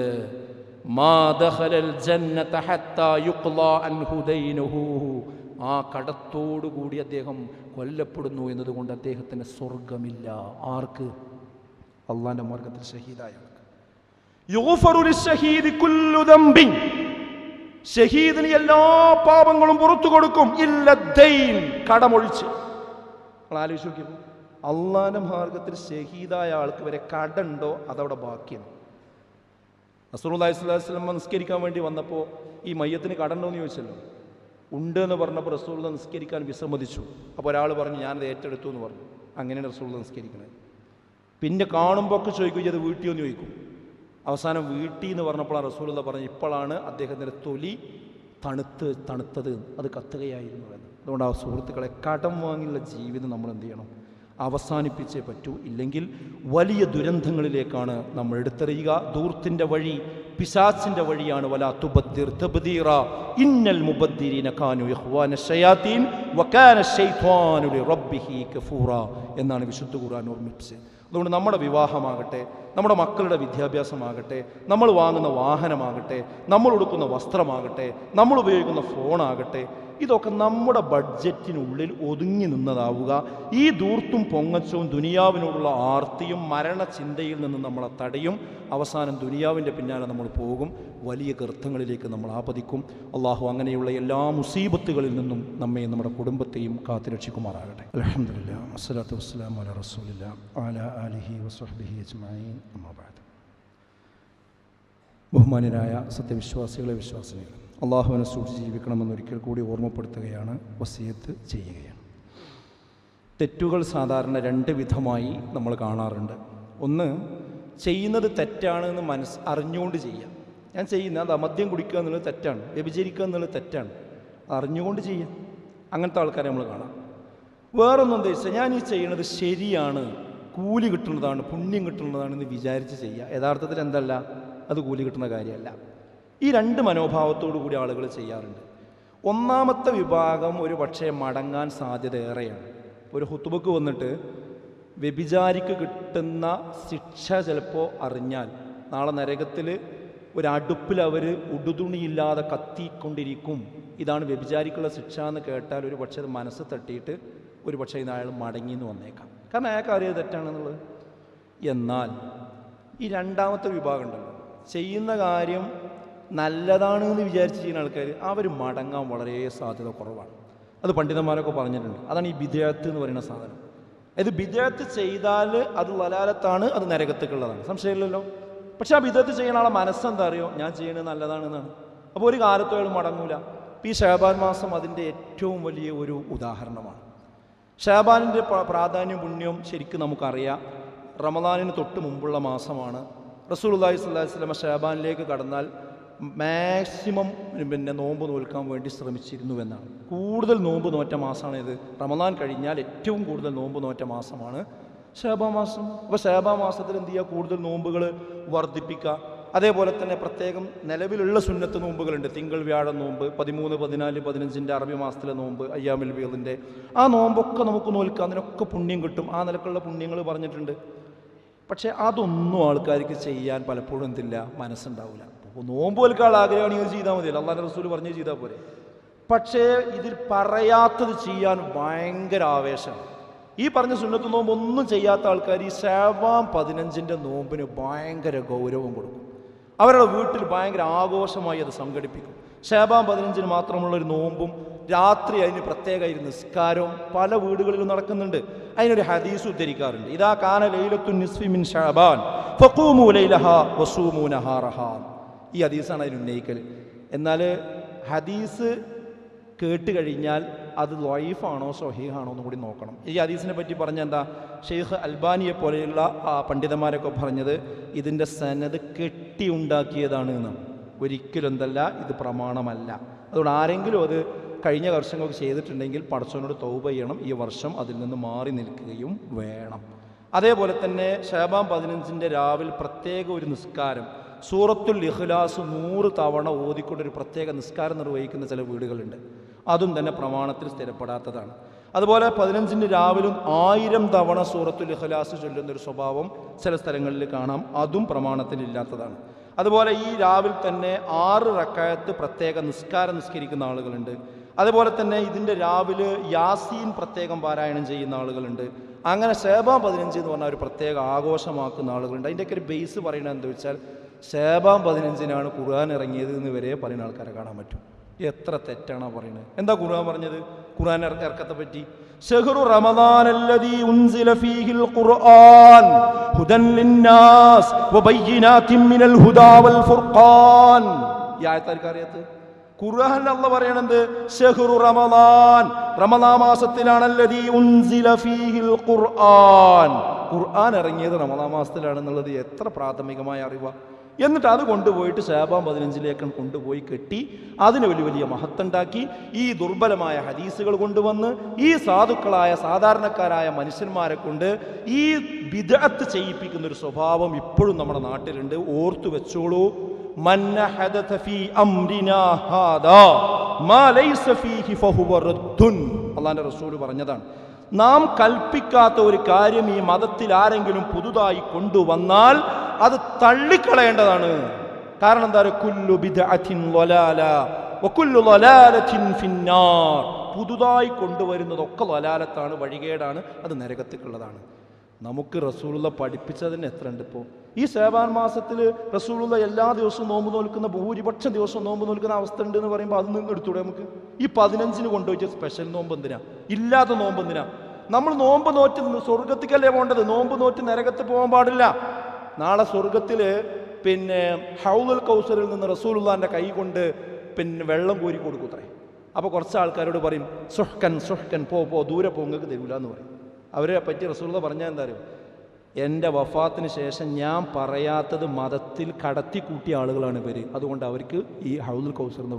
മാ ദഖലൽ ജന്നത ഹത്താ യുഖ്ലാ അൻഹു ദൈനുഹു. ആ കടത്തോടു കൂടി അദ്ദേഹം കൊല്ലപ്പെടുന്നു എന്നതുകൊണ്ട് അദ്ദേഹത്തിന് സ്വർഗമില്ല ആർക്ക്? അള്ളാന്റെ മാർഗത്തിൽ ഷഹീദായ ഷഹീദിന് എല്ലാ പാപങ്ങളും പുറത്തു കൊടുക്കും. ഇല്ല ദൈൻ. കടമൊഴിച്ച്. ആലോചിച്ച് നോക്കിയപ്പോൾ അള്ളാന്റെ മാർഗത്തിൽ ഷഹീദായ ആൾക്ക് വരെ കടണ്ടോ? അതവിടെ ബാക്കിയാണ്. സ്വല്ലല്ലാഹു അലൈഹി വസല്ലം നിസ്കരിക്കാൻ വേണ്ടി വന്നപ്പോൾ ഈ മയ്യത്തിന് കടണ്ടോ എന്ന് ചോദിച്ചല്ലോ. ഉണ്ട് എന്ന് പറഞ്ഞപ്പോൾ റസൂള്ള നിസ്കരിക്കാൻ വിസമ്മതിച്ചു. അപ്പോൾ ഒരാൾ പറഞ്ഞു ഞാനത് ഏറ്റെടുത്തു എന്ന് പറഞ്ഞു. അങ്ങനെയാണ് റസൂള്ള നിസ്കരിക്കണേ പിന്നെ കാണുമ്പോൾ ഒക്കെ ചോദിക്കും ഇത് വീട്ടിൽ ഒന്ന് ചോദിക്കും. അവസാനം വീട്ടിൽ എന്ന് പറഞ്ഞപ്പോൾ റസൂലുള്ള പറഞ്ഞു ഇപ്പോഴാണ് അദ്ദേഹത്തിന്റെ തൊലി തണുത്ത് തണുത്തത്. അത് കത്തുകയായിരുന്നു എന്ന് അതുകൊണ്ട് ആ സുഹൃത്തുക്കളെ കടം വാങ്ങിയുള്ള ജീവിതം നമ്മൾ എന്ത് ചെയ്യണം? അവസാനിപ്പിച്ചേ പറ്റൂ. ഇല്ലെങ്കിൽ വലിയ ദുരന്തങ്ങളിലേക്കാണ് നമ്മൾ എടുത്തെറിയുക. ദൂർത്തിന്റെ വഴി പിശാസിന്റെ വഴിയാണ്. ഇന്നൽ കാനു കഫൂറ എന്നാണ് വിശുദ്ധ ഖുർആൻ ഓർമ്മിപ്പിച്ചത്. അതുകൊണ്ട് നമ്മുടെ വിവാഹമാകട്ടെ നമ്മുടെ മക്കളുടെ വിദ്യാഭ്യാസമാകട്ടെ നമ്മൾ വാങ്ങുന്ന വാഹനമാകട്ടെ നമ്മൾ ഉടുക്കുന്ന വസ്ത്രമാകട്ടെ നമ്മൾ ഉപയോഗിക്കുന്ന ഫോണാകട്ടെ ഇതൊക്കെ നമ്മുടെ ബഡ്ജറ്റിനുള്ളിൽ ഒതുങ്ങി നിന്നതാവുക. ഈ ദൂർത്തും പൊങ്ങച്ചവും ദുനിയാവിനോടുള്ള ആർത്തിയും മരണചിന്തയിൽ നിന്ന് നമ്മളെ തടയും. അവസാനം ദുനിയാവിന്റെ പിന്നാലെ നമ്മൾ പോകും. വലിയ ഗർത്തങ്ങളിലേക്ക് നമ്മൾ ആപതിക്കും. അള്ളാഹു അങ്ങനെയുള്ള എല്ലാ മുസീബത്തുകളിൽ നിന്നും നമ്മെ നമ്മുടെ കുടുംബത്തെയും കാത്തുരക്ഷിക്കുമാറാകട്ടെ അലഹമില്ല ബഹുമാന്യരായ സത്യവിശ്വാസികളെ വിശ്വാസിനികൾ അള്ളാഹുവിനെ സൂക്ഷിച്ച് ജീവിക്കണമെന്ന് ഒരിക്കൽ കൂടി ഓർമ്മപ്പെടുത്തുകയാണ് വസീയത്ത് ചെയ്യുകയാണ്. തെറ്റുകൾ സാധാരണ രണ്ട് വിധമായി നമ്മൾ കാണാറുണ്ട്. ഒന്ന് ചെയ്യുന്നത് തെറ്റാണെന്ന് മനസ്സ് അറിഞ്ഞുകൊണ്ട് ചെയ്യാം ഞാൻ ചെയ്യുന്ന അത് മദ്യം കുടിക്കുക എന്നുള്ളത് തെറ്റാണ് വ്യഭിചരിക്കുക എന്നുള്ളത് തെറ്റാണ്. അറിഞ്ഞുകൊണ്ട് ചെയ്യാം അങ്ങനത്തെ ആൾക്കാരെ നമ്മൾ കാണാം. വേറൊന്നും വെച്ചാൽ ഞാൻ ഈ ചെയ്യുന്നത് ശരിയാണ് കൂലി കിട്ടുന്നതാണ് പുണ്യം കിട്ടുന്നതാണെന്ന് വിചാരിച്ച് ചെയ്യുക. യഥാർത്ഥത്തിൽ എന്തല്ല? അത് കൂലി കിട്ടുന്ന കാര്യമല്ല. ഈ രണ്ട് മനോഭാവത്തോടു കൂടി ആളുകൾ ചെയ്യാറുണ്ട്. ഒന്നാമത്തെ വിഭാഗം ഒരു പക്ഷേ മടങ്ങാൻ സാധ്യത ഏറെയാണ്. ഒരു ഹുത്തുബക്ക് വന്നിട്ട് വ്യഭിചാരിക്ക് കിട്ടുന്ന ശിക്ഷ ചിലപ്പോൾ അറിഞ്ഞാൽ നാളെ നരകത്തിൽ ഒരടുപ്പിൽ അവർ ഉടുതുണിയില്ലാതെ കത്തിക്കൊണ്ടിരിക്കും. ഇതാണ് വ്യഭിചാരിക്കുള്ള ശിക്ഷ എന്ന് കേട്ടാൽ ഒരു പക്ഷേ അത് മനസ്സ് തട്ടിയിട്ട് ഒരു പക്ഷേ ഇന്ന് അയാൾ മടങ്ങി എന്ന് വന്നേക്കാം. കാരണം അയാൾക്ക് അറിയാതെ തെറ്റാണെന്നുള്ളത്. എന്നാൽ ഈ രണ്ടാമത്തെ വിഭാഗം ഉണ്ടല്ലോ. ചെയ്യുന്ന കാര്യം നല്ലതാണ് എന്ന് വിചാരിച്ച് ചെയ്യുന്ന ആൾക്കാർ അവർ മടങ്ങാൻ വളരെ സാധ്യത കുറവാണ്. അത് പണ്ഡിതന്മാരൊക്കെ പറഞ്ഞിട്ടുണ്ട്. അതാണ് ഈ ബിദ്യാത്ത് എന്ന് പറയുന്ന സാധനം. ഇത് ബിദ്യാത്ത് ചെയ്താൽ അത് വലാലത്താണ് അത് നരകത്തേക്കുള്ളതാണ്. സംശയമില്ലല്ലോ? പക്ഷെ ആ ബിദ്യത്ത് ചെയ്യുന്ന ആളെ മനസ്സെന്താ അറിയോ? ഞാൻ ചെയ്യുന്നത് നല്ലതാണെന്നാണ്. അപ്പോൾ ഒരു കാലത്തും അയാൾ മടങ്ങൂല. ഈ ഷാബാൻ മാസം അതിന്റെ ഏറ്റവും വലിയ ഒരു ഉദാഹരണമാണ്. ഷാബാനിന്റെ പ്രാധാന്യം പുണ്യവും ശരിക്കും നമുക്കറിയാം. റമദാനിന് തൊട്ട് മുമ്പുള്ള മാസമാണ്. റസൂൽ അള്ളാഹി സ്വല്ലാ സ്വലമ ഷാബാനിലേക്ക് കടന്നാൽ മാക്സിമം പിന്നെ നോമ്പ് നോൽക്കാൻ വേണ്ടി ശ്രമിച്ചിരുന്നു എന്നാണ് കൂടുതൽ നോമ്പ് നോറ്റ മാസമാണ് ഇത് റമദാൻ കഴിഞ്ഞാൽ ഏറ്റവും കൂടുതൽ നോമ്പ് നോറ്റ മാസമാണ് ഷാബാ മാസം അപ്പോൾ ഷാബാ മാസത്തിൽ എന്ത് ചെയ്യുക? കൂടുതൽ നോമ്പുകൾ വർദ്ധിപ്പിക്കുക. അതേപോലെ തന്നെ പ്രത്യേകം നിലവിലുള്ള സുന്നത്ത് നോമ്പുകളുണ്ട്. തിങ്കൾ വ്യാഴം നോമ്പ് പതിമൂന്ന് പതിനാല് പതിനഞ്ചിന്റെ അറബി മാസത്തിലെ നോമ്പ് അയ്യാമിൽ ബീദിന്റെ ആ നോമ്പൊക്കെ നമുക്ക് നോൽക്കാം അതിനൊക്കെ പുണ്യം കിട്ടും. ആ നിലക്കുള്ള പുണ്യങ്ങൾ പറഞ്ഞിട്ടുണ്ട്. പക്ഷേ അതൊന്നും ആൾക്കാർക്ക് ചെയ്യാൻ പലപ്പോഴും എന്തില്ല? മനസ്സുണ്ടാവില്ല. നോമ്പ് വലിക്കാൾ ആഗ്രഹമാണെങ്കിൽ ചെയ്താൽ മതിയല്ലോ അള്ളാഹ് റസൂൽ പറഞ്ഞ് ചെയ്താൽ പോരെ. പക്ഷേ ഇതിൽ പറയാത്തത് ചെയ്യാൻ ഭയങ്കര ആവേശമാണ്. ഈ പറഞ്ഞ സുന്നത്ത് നോമ്പ് ഒന്നും ചെയ്യാത്ത ആൾക്കാർ ഈ സേവാം പതിനഞ്ചിന്റെ നോമ്പിന് ഭയങ്കര ഗൗരവം കൊടുക്കും. അവരുടെ വീട്ടിൽ ഭയങ്കര ആഘോഷമായി അത് സംഘടിപ്പിക്കും. ശേബാം പതിനഞ്ചിന് മാത്രമുള്ള ഒരു നോമ്പും രാത്രി അതിന് പ്രത്യേക ഒരു നിസ്കാരവും പല വീടുകളിലും നടക്കുന്നുണ്ട്. അതിനൊരു ഹദീസ് ഉദ്ധരിക്കാറുണ്ട്. ഇതാ കാന ലൈലത്തു നിസ്ഫി മിൻ ഷാബാൻ ഫഖൂമു വസൂമൂനഹാറഹാൻ വസൂമു നഹാറഹ. ഈ ഹദീസാണ് അതിന് ഉന്നയിക്കൽ എന്നാൽ ഹദീസ് കേട്ട് കഴിഞ്ഞാൽ അത് ലൈഫാണോ സൊഹീഹാണോ എന്നും കൂടി നോക്കണം. ഈ ഹദീസിനെ പറ്റി പറഞ്ഞ എന്താ? ഷെയ്ഖ് അൽബാനിയെ പോലെയുള്ള പണ്ഡിതന്മാരൊക്കെ പറഞ്ഞത് ഇതിന്റെ സനത് കെട്ടിയുണ്ടാക്കിയതാണ് എന്നാണ് ഒരിക്കലും എന്തല്ല ഇത് പ്രമാണമല്ല. അതുകൊണ്ട് ആരെങ്കിലും അത് കഴിഞ്ഞ വർഷങ്ങൾക്ക് ചെയ്തിട്ടുണ്ടെങ്കിൽ പടച്ചവനോട് തൗബ ചെയ്യണം. ഈ വർഷം അതിൽ നിന്ന് മാറി നിൽക്കുകയും വേണം. അതേപോലെ തന്നെ ഷാബാം പതിനഞ്ചിന്റെ രാവിലെ പ്രത്യേക ഒരു നിസ്കാരം. സൂറത്തുൽ ഇഖ്ലാസ് നൂറ് തവണ ഓതിക്കൊണ്ടൊരു പ്രത്യേക നിസ്കാരം നിർവഹിക്കുന്ന ചില വീടുകളുണ്ട്. അതും തന്നെ പ്രമാണത്തിൽ സ്ഥിരപ്പെടാത്തതാണ്. അതുപോലെ പതിനഞ്ചിന് രാവിലും ആയിരം തവണ സൂറത്തുൽ ഇഖ്ലാസ് ചൊല്ലുന്ന ഒരു സ്വഭാവം ചില സ്ഥലങ്ങളിൽ കാണാം. അതും പ്രമാണത്തിലില്ലാത്തതാണ് അതുപോലെ ഈ രാവിലെ തന്നെ ആറ് റക്കായത്ത് പ്രത്യേക നിസ്കാരം നിസ്കരിക്കുന്ന ആളുകളുണ്ട്. അതുപോലെ തന്നെ ഇതിന്റെ രാവിലെ യാസീൻ പ്രത്യേകം പാരായണം ചെയ്യുന്ന ആളുകളുണ്ട്. അങ്ങനെ ശേബ പതിനഞ്ച് എന്ന് പറഞ്ഞാൽ ഒരു പ്രത്യേക ആഘോഷമാക്കുന്ന ആളുകളുണ്ട്. അതിന്റെയൊക്കെ ഒരു ബേസ് പറയുന്നത് എന്താ വെച്ചാൽ ശേബാം പതിനഞ്ചിനാണ് ഖുർആൻ ഇറങ്ങിയത് എന്ന് വരെ പറയുന്ന ആൾക്കാരെ കാണാൻ പറ്റും. എത്ര തെറ്റാണോ പറയുന്നത്. എന്താ ഖുർആൻ പറഞ്ഞത്? ഖുർആൻ ഇറ- ഇറക്കത്തെ പറ്റി. ഷഹ്റു റമദാൻ അല്ലദീ ഉൻസില ഫീഹിൽ ഖുർആൻ ഹുദൻ ലിന്നാസ് വബയ്യിനാത്തിൻ മിനൽ ഹുദാ വൽ ഫുർഖാൻ. ഈ ആയത്താർക്ക് അറിയാത്തത്? ഖുർആൻ അല്ല പറയണത് ഷഹ്റു റമദാൻ. റമദാൻ മാസത്തിലാണ് അല്ലദീ ഉൻസില ഫീഹിൽ ഖുർആൻ. ഖുർആൻ ഇറങ്ങിയത് റമദാൻ മാസത്തിലാണെന്നുള്ളത് എത്ര പ്രാഥമികമായ അറിവാ. എന്നിട്ട് അത് കൊണ്ടുപോയിട്ട് ശാബാം പതിനഞ്ചിലേക്കും കൊണ്ടുപോയി കെട്ടി അതിന് വലിയ വലിയ മഹത്തുണ്ടാക്കി ഈ ദുർബലമായ ഹദീസുകൾ കൊണ്ടുവന്ന് ഈ സാധുക്കളായ സാധാരണക്കാരായ മനുഷ്യന്മാരെ കൊണ്ട് ഈ വിദഗ്ധ ചെയ്യിപ്പിക്കുന്ന ഒരു സ്വഭാവം ഇപ്പോഴും നമ്മുടെ നാട്ടിലുണ്ട്. ഓർത്തു വെച്ചോളൂ. അള്ളാന്റെ റസൂൽ പറഞ്ഞതാണ്. നാം കൽപ്പിക്കാത്ത ഒരു കാര്യം ഈ മതത്തിൽ ആരെങ്കിലും പുതുതായി കൊണ്ടുവന്നാൽ അത് തള്ളിക്കളയേണ്ടതാണ്. കാരണം എന്താ കുല്ലു പുതുതായി കൊണ്ടുവരുന്നതൊക്കെ ലലാലത്താണ് വഴികേടാണ് അത് നരകത്തിക്കുള്ളതാണ്. നമുക്ക് റസൂലുള്ള പഠിപ്പിച്ചതിന് എത്ര ഉണ്ട് ഇപ്പോൾ ഈ സേവാൻ മാസത്തിൽ റസൂലുള്ള എല്ലാ ദിവസവും നോമ്പ് നോൽക്കുന്ന ഭൂരിപക്ഷം ദിവസവും നോമ്പ് നോൽക്കുന്ന അവസ്ഥ ഉണ്ട് എന്ന് പറയുമ്പോൾ അത് നിന്ന് എടുത്തൂടെ നമുക്ക്? ഈ പതിനഞ്ചിന് കൊണ്ടുപോയിട്ട് സ്പെഷ്യൽ നോമ്പ് എന്തിനാ? ഇല്ലാത്ത നോമ്പ് എന്തിനാ? നമ്മൾ നോമ്പ് നോറ്റ് സ്വർഗത്തിക്കല്ലേ പോകേണ്ടത്? നോമ്പ് നോറ്റ് നരകത്ത് പോകാൻ പാടില്ല. നാളെ സ്വർഗത്തിൽ പിന്നെ ഹൗദുൽ കൗസറിൽ നിന്ന് റസൂലുള്ളാന്റെ കൈ കൊണ്ട് പിന്നെ വെള്ളം കോരി കൊടുക്കൂത്രേ. അപ്പോൾ കുറച്ച് ആൾക്കാരോട് പറയും സുഹ്കൻ സുഹ്കൻ പോ പോ ദൂരെ പോ നിങ്ങൾക്ക് തരൂല എന്ന് പറയും. അവരെ പറ്റി റസൂലുള്ള പറഞ്ഞാൽ എന്താ അറിയോ? എന്റെ വഫാത്തിന് ശേഷം ഞാൻ പറയാത്തത് മതത്തിൽ കടത്തിക്കൂട്ടിയ ആളുകളാണ് ഇവർ അതുകൊണ്ട് അവർക്ക് ഈ ഹൗലുൽ കൗസർ എന്ന്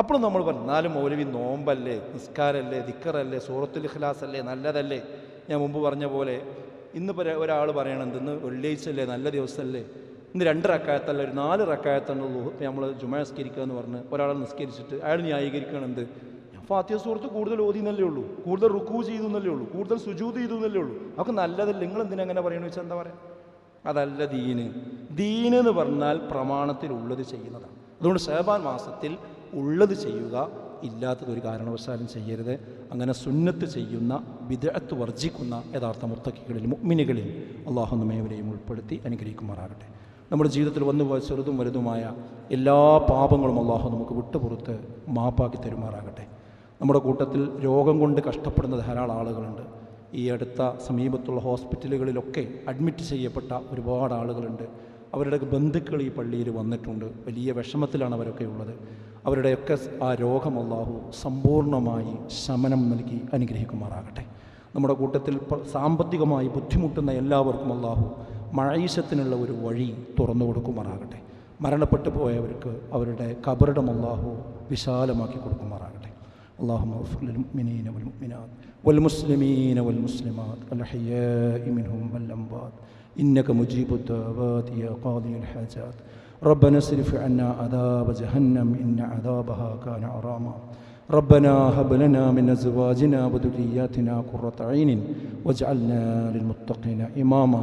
അപ്പോഴും നമ്മൾ പറഞ്ഞു എന്നാലും മൗലവി നോമ്പല്ലേ നിസ്കാരല്ലേ ദിക്കറല്ലേ സൂറത്തുൽ ഇഖ്ലാസ് അല്ലേ നല്ലതല്ലേ. ഞാൻ മുമ്പ് പറഞ്ഞ പോലെ ഇന്ന് ഒരാൾ പറയണം ഇന്ന് വെള്ളിയാഴ്ചയല്ലേ നല്ല ദിവസമല്ലേ? ഇന്ന് രണ്ട് റക്കായത്തല്ല ഒരു നാല് റക്കായത്താണുള്ളൂ നമ്മൾ ജുമ നിസ്കരിക്കുക എന്ന് പറഞ്ഞ് ഒരാളെ നിസ്കരിച്ചിട്ട് അയാൾ ന്യായീകരിക്കണം എന്ത്? ഞാൻ ഫാത്തിയ സുഹൃത്ത് കൂടുതൽ ഓതി എന്നല്ലേ ഉള്ളൂ. കൂടുതൽ റുക്കു ചെയ്തു എന്നല്ലേ ഉള്ളൂ. കൂടുതൽ സുജൂത് ചെയ്തു എന്നല്ലേ ഉള്ളൂ. അതൊക്കെ നല്ലതല്ല? നിങ്ങൾ എന്തിനാ അങ്ങനെ പറയണമെന്ന് വെച്ചാൽ എന്താ പറയുക അതല്ല ദീന്. ദീന് എന്ന് പറഞ്ഞാൽ പ്രമാണത്തിൽ ഉള്ളത് ചെയ്യുന്നതാണ്. അതുകൊണ്ട് ഷഹബാൻ മാസത്തിൽ ഉള്ളത് ചെയ്യുക ഇല്ലാത്തത് ഒരു കാരണവശാലും ചെയ്യരുത്. അങ്ങനെ സുന്നത്ത് ചെയ്യുന്ന വിദഗ്ധത്ത് വർജിക്കുന്ന യഥാർത്ഥ മുത്തക്കികളിൽ മുഗ്മിനികളിൽ അള്ളാഹു നമ്മേവരെയും ഉൾപ്പെടുത്തി അനുഗ്രഹിക്കുമാറാകട്ടെ. നമ്മുടെ ജീവിതത്തിൽ വന്നുപോയ ചെറുതും വലുതുമായ എല്ലാ പാപങ്ങളും അള്ളാഹു നമുക്ക് വിട്ടുപുറത്ത് മാപ്പാക്കി തരുമാറാകട്ടെ. നമ്മുടെ കൂട്ടത്തിൽ രോഗം കൊണ്ട് കഷ്ടപ്പെടുന്ന ധാരാളം ആളുകളുണ്ട്. ഈ അടുത്ത സമീപത്തുള്ള ഹോസ്പിറ്റലുകളിലൊക്കെ അഡ്മിറ്റ് ചെയ്യപ്പെട്ട ഒരുപാട് ആളുകളുണ്ട്. അവരുടെ ബന്ധുക്കൾ ഈ പള്ളിയിൽ വന്നിട്ടുണ്ട്. വലിയ വിഷമത്തിലാണ് അവരൊക്കെ ഉള്ളത്. അവരുടെയൊക്കെ ആ രോഗം അള്ളാഹു സമ്പൂർണമായി ശമനം നൽകി അനുഗ്രഹിക്കുമാറാകട്ടെ. നമ്മുടെ കൂട്ടത്തിൽ സാമ്പത്തികമായി ബുദ്ധിമുട്ടുന്ന എല്ലാവർക്കും അള്ളാഹു മഴീശത്തിനുള്ള ഒരു വഴി തുറന്നു കൊടുക്കുമാറാകട്ടെ. മരണപ്പെട്ടു പോയവർക്ക് അവരുടെ കബറിടം അള്ളാഹു വിശാലമാക്കി കൊടുക്കുമാറാകട്ടെ. അള്ളാഹു ഇന്നക മുജീബുദ്ദാവാത് യാ ഖാദിയുൽ ഹജാത്ത് ربنا اصرف عنا عذاب جهنم إن عذابها كان عراما. ربنا هب لنا من أزواجنا وذرياتنا قرة عين واجعلنا للمتقين إماما.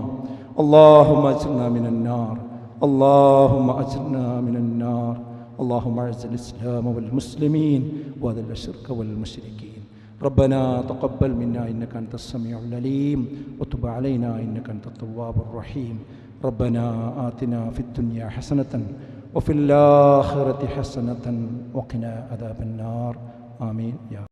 اللهم أجرنا من النار. اللهم أجرنا من النار. اللهم اعز الإسلام والمسلمين وأذل الشرك والمشركين. ربنا تقبل منا إنك أنت السميع العليم. وتب علينا إنك أنت التواب الرحيم. ربنا آتنا في الدنيا حسنة وفي الآخرة حسنة وقنا عذاب النار. آمين. يا